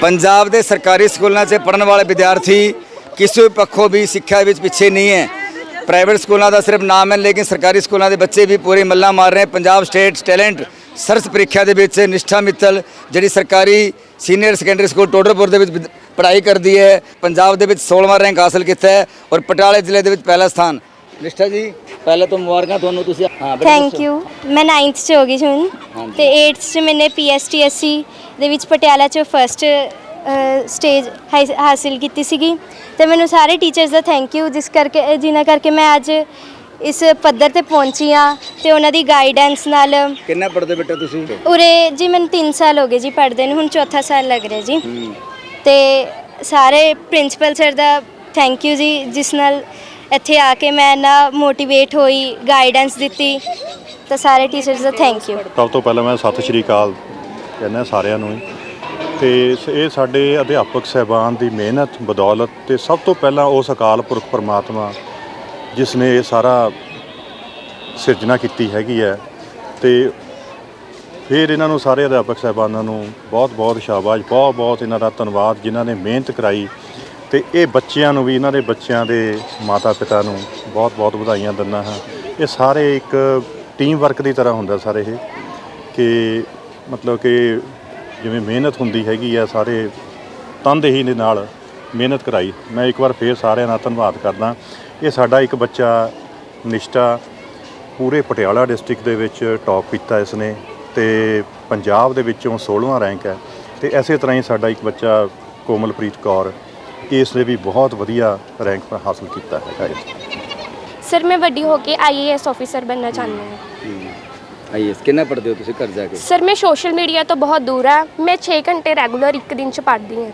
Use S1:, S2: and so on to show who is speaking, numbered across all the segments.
S1: ਪੰਜਾਬ ਦੇ ਸਰਕਾਰੀ ਸਕੂਲਾਂ 'ਚ ਪੜਨ ਵਾਲੇ ਵਿਦਿਆਰਥੀ ਕਿਸੇ ਪੱਖੋਂ ਵੀ ਸਿੱਖਿਆ ਵਿੱਚ ਪਿੱਛੇ ਨਹੀਂ ਹੈ। ਪ੍ਰਾਈਵੇਟ ਸਕੂਲਾਂ ਦਾ ਸਿਰਫ ਨਾਮ ਹੈ, ਲੇਕਿਨ ਸਰਕਾਰੀ ਸਕੂਲਾਂ ਦੇ ਬੱਚੇ ਵੀ ਪੂਰੇ ਮੱਲਾ ਮਾਰ ਰਹੇ ਪੰਜਾਬ ਸਟੇਟ ਟੈਲੈਂਟ ਸਰਸ ਪ੍ਰੀਖਿਆ ਦੇ ਵਿੱਚ ਨਿਸ਼ਠਾ ਮਿੱਤਲ, ਜਿਹੜੀ ਸਰਕਾਰੀ ਸੀਨੀਅਰ ਸੈਕੰਡਰੀ ਸਕੂਲ ਟੋਡਰਪੁਰ ਦੇ ਵਿੱਚ ਪੜ੍ਹਾਈ ਕਰਦੀ ਹੈ, ਪੰਜਾਬ ਦੇ ਵਿੱਚ 16ਵਾਂ ਰੈਂਕ ਹਾਸਲ ਕੀਤਾ ਹੈ ਔਰ ਪਟਿਆਲੇ ਜ਼ਿਲ੍ਹੇ ਦੇ ਵਿੱਚ ਪਹਿਲਾ ਸਥਾਨ। ਨਿਸ਼ਠਾ ਜੀ ਪਹਿਲੇ ਤੋਂ ਮੁਬਾਰਕਾਂ ਤੁਹਾਨੂੰ ਤੁਸੀਂ ਹਾਂ ਬੇਟਾ
S2: ਥੈਂਕ
S1: ਦੱਸੋ।
S2: ਯੂ ਮੈਂ 9th ਚ ਹੋ ਗਈ ਸੀ ਹੁਣ
S1: ਹਾਂਜੀ।
S2: ਤੇ 8th ਚ ਮੈਨੇ ਪੀਐਸਟੀਐਸਸੀ ਦੇ ਵਿੱਚ ਪਟਿਆਲਾ ਚ ਫਰਸਟ ਸਟੇਜ ਹਾਸਿਲ ਕੀਤੀ ਸੀਗੀ ਤੇ ਮੈਨੂੰ ਸਾਰੇ ਟੀਚਰਸ ਦਾ ਥੈਂਕ ਯੂ ਜਿਸ ਕਰਕੇ ਜਿਨ੍ਹਾਂ ਕਰਕੇ ਮੈਂ ਅੱਜ ਇਸ ਪੱਧਰ ਤੇ ਪਹੁੰਚੀ ਆ ਤੇ ਉਹਨਾਂ ਦੀ ਗਾਈਡੈਂਸ ਨਾਲ
S1: ਕਿੰਨਾ ਪੜਦੇ ਬੇਟਾ ਤੁਸੀਂ
S2: ਉਰੇ ਜੀ ਮੈਨੂੰ 3 ਸਾਲ ਹੋ ਗਏ ਜੀ ਪੜ੍ਹਦੇ ਨੂੰ ਹੁਣ ਚੌਥਾ ਸਾਲ ਲੱਗ ਰਿਹਾ ਜੀ
S1: ਹੂੰ।
S2: ਤੇ ਸਾਰੇ ਪ੍ਰਿੰਸੀਪਲ ਸਰ ਦਾ ਥੈਂਕ ਯੂ ਜੀ ਜਿਸ ਨਾਲ ਇੱਥੇ ਆ ਕੇ ਮੈਂ ਨਾ ਮੋਟੀਵੇਟ ਹੋਈ ਗਾਈਡੈਂਸ ਦਿੱਤੀ, ਤਾਂ ਸਾਰੇ ਟੀਚਰਸ ਦਾ ਥੈਂਕ ਯੂ
S3: ਸਭ ਤੋਂ ਪਹਿਲਾਂ ਮੈਂ ਸਤਿ ਸ਼੍ਰੀ ਅਕਾਲ ਕਹਿੰਦਾ ਸਾਰਿਆਂ ਨੂੰ ਹੀ। ਤੇ ਸ- ਇਹ ਸਾਡੇ ਅਧਿਆਪਕ ਸਹਿਬਾਨ ਦੀ ਮਿਹਨਤ, ਬਦੌਲਤ ਤੇ ਸਭ ਤੋਂ ਪਹਿਲਾਂ ਉਸ ਅਕਾਲ ਪੁਰਖ ਪਰਮਾਤਮਾ ਜਿਸ ਨੇ ਇਹ ਸਾਰਾ ਸਿਰਜਣਾ ਕੀਤੀ ਹੈਗੀ ਹੈ। ਤੇ ਫਿਰ ਇਹਨਾਂ ਨੂੰ ਸਾਰੇ ਅਧਿਆਪਕ ਸਹਿਬਾਨਾਂ ਨੂੰ ਬਹੁਤ ਬਹੁਤ ਸ਼ਾਬਾਸ਼ ਬਹੁਤ ਬਹੁਤ ਇਹਨਾਂ ਦਾ ਧੰਨਵਾਦ ਜਿਨ੍ਹਾਂ ਨੇ ਮਿਹਨਤ ਕਰਾਈ। ਤੇ ਇਹ ਬੱਚਿਆਂ ਨੂੰ ਵੀ, ਇਹਨਾਂ ਦੇ ਬੱਚਿਆਂ ਦੇ ਮਾਤਾ ਪਿਤਾ ਨੂੰ ਬਹੁਤ ਬਹੁਤ ਵਧਾਈਆਂ ਦਿੰਦਾ ਹਾਂ। ਇਹ ਸਾਰੇ ਇੱਕ ਟੀਮ ਵਰਕ ਦੀ ਤਰ੍ਹਾਂ ਹੁੰਦਾ ਸਾਰੇ ਇਹ ਕਿ ਮਤਲਬ ਕਿ ਜਿਵੇਂ ਮਿਹਨਤ ਹੁੰਦੀ ਹੈਗੀ ਆ ਸਾਰੇ ਤਨਦੇਹੀ ਦੇ ਨਾਲ ਮਿਹਨਤ ਕਰਾਈ। ਮੈਂ ਇੱਕ ਵਾਰ ਫੇਰ ਸਾਰਿਆਂ ਦਾ ਧੰਨਵਾਦ ਕਰਦਾ। ਇਹ ਸਾਡਾ ਇੱਕ ਬੱਚਾ ਨਿਸ਼ਟਾ ਪੂਰੇ ਪਟਿਆਲਾ ਡਿਸਟ੍ਰਿਕਟ ਦੇ ਵਿੱਚ ਟੌਪ ਕੀਤਾ ਇਸ ਨੇ ਤੇ ਪੰਜਾਬ ਦੇ ਵਿੱਚੋਂ 16ਵਾਂ ਰੈਂਕ ਹੈ। ਤੇ ਐਸੇ ਤਰ੍ਹਾਂ ਹੀ ਸਾਡਾ ਇੱਕ ਬੱਚਾ ਕੋਮਲਪ੍ਰੀਤ ਕੌਰ ਇਸ ਨੇ ਵੀ ਬਹੁਤ ਵਧੀਆ ਰੈਂਕ ਹਾਸਲ ਕੀਤਾ ਹੈਗਾ ਇਸ
S4: ਸਰ ਮੈਂ ਵੱਡੀ ਹੋ ਕੇ ਆਈਏਐਸ ਆਫੀਸਰ ਬਣਨਾ ਚਾਹੁੰਦੀ ਹਾਂ।
S1: ਆਈਐਸ ਕਿੰਨਾ ਪੜਦੇ ਹੋ ਤੁਸੀਂ ਘਰ ਜਾ ਕੇ?
S4: ਸਰ ਮੈਂ ਸੋਸ਼ਲ ਮੀਡੀਆ ਤੋਂ ਬਹੁਤ ਦੂਰ ਆ ਮੈਂ 6 ਘੰਟੇ ਰੈਗੂਲਰ ਇੱਕ ਦਿਨ ਚ ਪੜ੍ਹਦੀ ਹਾਂ।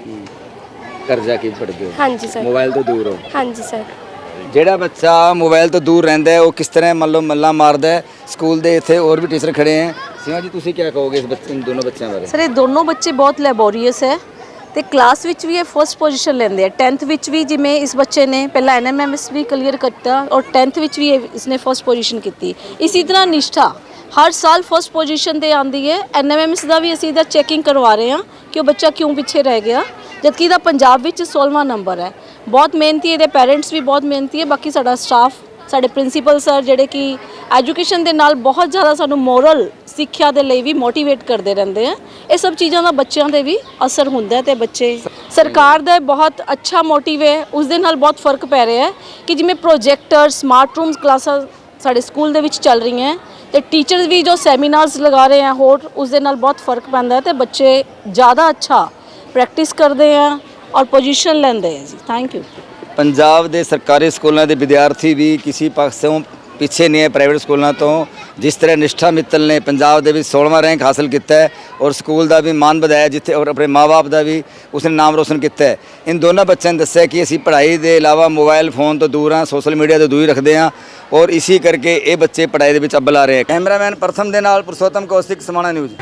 S1: ਘਰ ਜਾ ਕੇ ਪੜਦੇ ਹੋ?
S4: ਹਾਂਜੀ ਸਰ।
S1: ਮੋਬਾਈਲ ਤੋਂ ਦੂਰ ਹੋ?
S4: ਹਾਂਜੀ ਸਰ।
S1: ਜਿਹੜਾ ਬੱਚਾ ਮੋਬਾਈਲ ਤੋਂ ਦੂਰ ਰਹਿੰਦਾ ਹੈ ਉਹ ਕਿਸ ਤਰ੍ਹਾਂ ਮੰਨ ਲਓ ਮੱਲਾ ਮਾਰਦਾ ਹੈ? ਸਕੂਲ ਦੇ ਇੱਥੇ ਹੋਰ ਵੀ ਟੀਚਰ ਖੜੇ ਹੈ। ਸਿਮਾ ਜੀ ਤੁਸੀਂ ਕੀ ਕਹੋਗੇ ਇਸ ਬੱਚੇ ਦੋਨੋਂ ਬੱਚਿਆਂ ਬਾਰੇ?
S5: ਸਰ ਇਹ ਦੋਨੋਂ ਬੱਚੇ ਬਹੁਤ ਲੈਬੋਰੀਅਸ ਹੈ। ਤੇ ਕਲਾਸ ਵਿੱਚ ਵੀ ਇਹ ਫਰਸਟ ਪੋਜੀਸ਼ਨ ਲੈਂਦੇ ਆ। 10th ਵਿੱਚ ਵੀ ਜਿਵੇਂ ਇਸ ਬੱਚੇ ਨੇ ਪਹਿਲਾਂ ਐਨਐਮਐਮਐਸ ਵੀ ਕਲੀਅਰ ਕੀਤਾ ਔਰ 10th ਵਿੱਚ ਵੀ ਇਹ- ਇਸਨੇ ਫਰਸਟ ਪੋਜੀਸ਼ਨ ਕੀਤੀ। ਇਸੀ ਤਰ੍ਹਾਂ ਨਿਸ਼ਠਾ, ਹਰ ਸਾਲ ਫਰਸਟ ਪੋਜੀਸ਼ਨ ਤੇ ਆਂਦੀ ਹੈ। ਐਨਐਮਐਮਐਸ ਦਾ ਵੀ ਅਸੀਂ ਇਹਦਾ ਚੈਕਿੰਗ ਕਰਵਾ ਰਹੇ ਹਾਂ ਕਿ ਉਹ ਬੱਚਾ ਕਿਉਂ ਪਿੱਛੇ ਰਹਿ ਗਿਆ। ਜਦਕਿ ਇਹਦਾ ਪੰਜਾਬ ਵਿੱਚ 16ਵਾਂ ਨੰਬਰ ਹੈ। ਬਹੁਤ ਮਿਹਨਤੀ ਇਹਦੇ ਪੈਰੈਂਟਸ ਵੀ ਬਹੁਤ ਮਿਹਨਤੀ ਹੈ। ਬਾਕੀ ਸਾਡਾ ਸਟਾਫ ਸਾਡੇ ਪ੍ਰਿੰਸੀਪਲ ਸਰ ਜਿਹੜੇ ਕਿ ਐਜੂਕੇਸ਼ਨ ਦੇ ਨਾਲ ਬਹੁਤ ਜ਼ਿਆਦਾ ਸਾਨੂੰ ਮੋਰਲ ਸਿੱਖਿਆ ਦੇ ਲਈ ਵੀ ਮੋਟੀਵੇਟ ਕਰਦੇ ਰਹਿੰਦੇ ਆ। ਇਹ ਸਭ ਚੀਜ਼ਾਂ ਦਾ ਬੱਚਿਆਂ ਦੇ ਵੀ ਅਸਰ ਹੁੰਦਾ ਤੇ ਬੱਚੇ ਸਰਕਾਰ ਦਾ ਬਹੁਤ ਅੱਛਾ ਮੋਟਿਵ ਹੈ ਉਸ ਦੇ ਨਾਲ ਬਹੁਤ ਫ਼ਰਕ ਪੈ ਰਿਹਾ ਹੈ ਕਿ ਜਿਵੇਂ ਪ੍ਰੋਜੈਕਟਰ ਸਮਾਰਟ ਰੂਮਸ ਕਲਾਸਾਂ ਸਾਡੇ ਸਕੂਲ ਦੇ ਵਿੱਚ ਚੱਲ ਰਹੀਆਂ ਤੇ ਟੀਚਰਸ ਵੀ ਜੋ ਸੈਮੀਨਾਰਸ ਲਗਾ ਰਹੇ ਆ ਹੋਰ ਉਸ ਦੇ ਨਾਲ ਬਹੁਤ ਫ਼ਰਕ ਪੈਂਦਾ ਤੇ ਬੱਚੇ ਜ਼ਿਆਦਾ ਅੱਛਾ ਪ੍ਰੈਕਟਿਸ ਕਰਦੇ ਆ ਔਰ ਪੋਜੀਸ਼ਨ ਲੈਂਦੇ ਆ ਜੀ। ਥੈਂਕ ਯੂ
S1: ਪੰਜਾਬ ਦੇ ਸਰਕਾਰੀ ਸਕੂਲਾਂ ਦੇ ਵਿਦਿਆਰਥੀ ਵੀ ਕਿਸੇ ਪਾਸੋਂ ਪਿੱਛੇ ਨਹੀਂ ਹੈ ਪ੍ਰਾਈਵੇਟ ਸਕੂਲਾਂ ਤੋਂ, ਜਿਸ ਤਰ੍ਹਾਂ ਨਿਸ਼ਠਾ ਮਿੱਤਲ ਨੇ ਪੰਜਾਬ ਦੇ ਵਿੱਚ 16ਵਾਂ ਰੈਂਕ ਹਾਸਲ ਕੀਤਾ ਹੈ ਔਰ ਸਕੂਲ ਦਾ ਵੀ ਮਾਣ ਵਧਾਇਆ, ਜਿੱਥੇ ਔਰ ਆਪਣੇ ਮਾਪੇ ਦਾ ਵੀ ਉਸਨੇ ਨਾਮ ਰੋਸ਼ਨ ਕੀਤਾ ਹੈ। ਇਨ ਦੋਨਾਂ ਬੱਚਿਆਂ ਨੇ ਦੱਸਿਆ ਕਿ ਅਸੀਂ ਪੜ੍ਹਾਈ ਦੇ ਇਲਾਵਾ ਮੋਬਾਈਲ ਫੋਨ ਤੋਂ ਦੂਰ ਹਾਂ ਸੋਸ਼ਲ ਮੀਡੀਆ ਤੋਂ ਦੂਰ ਰੱਖਦੇ ਹਾਂ ਔਰ ਇਸੇ ਕਰਕੇ ਇਹ ਬੱਚੇ ਪੜ੍ਹਾਈ ਦੇ ਵਿੱਚ ਅੱਬਲ ਆ ਰਹੇ ਹੈ। ਕੈਮਰਾਮੈਨ ਪ੍ਰਥਮ ਦੇ ਨਾਲ ਪੁਰਸ਼ੋਤਮ ਕੌਸ਼ਿਕ, ਸਮਾਣਾ ਨਿਊਜ਼।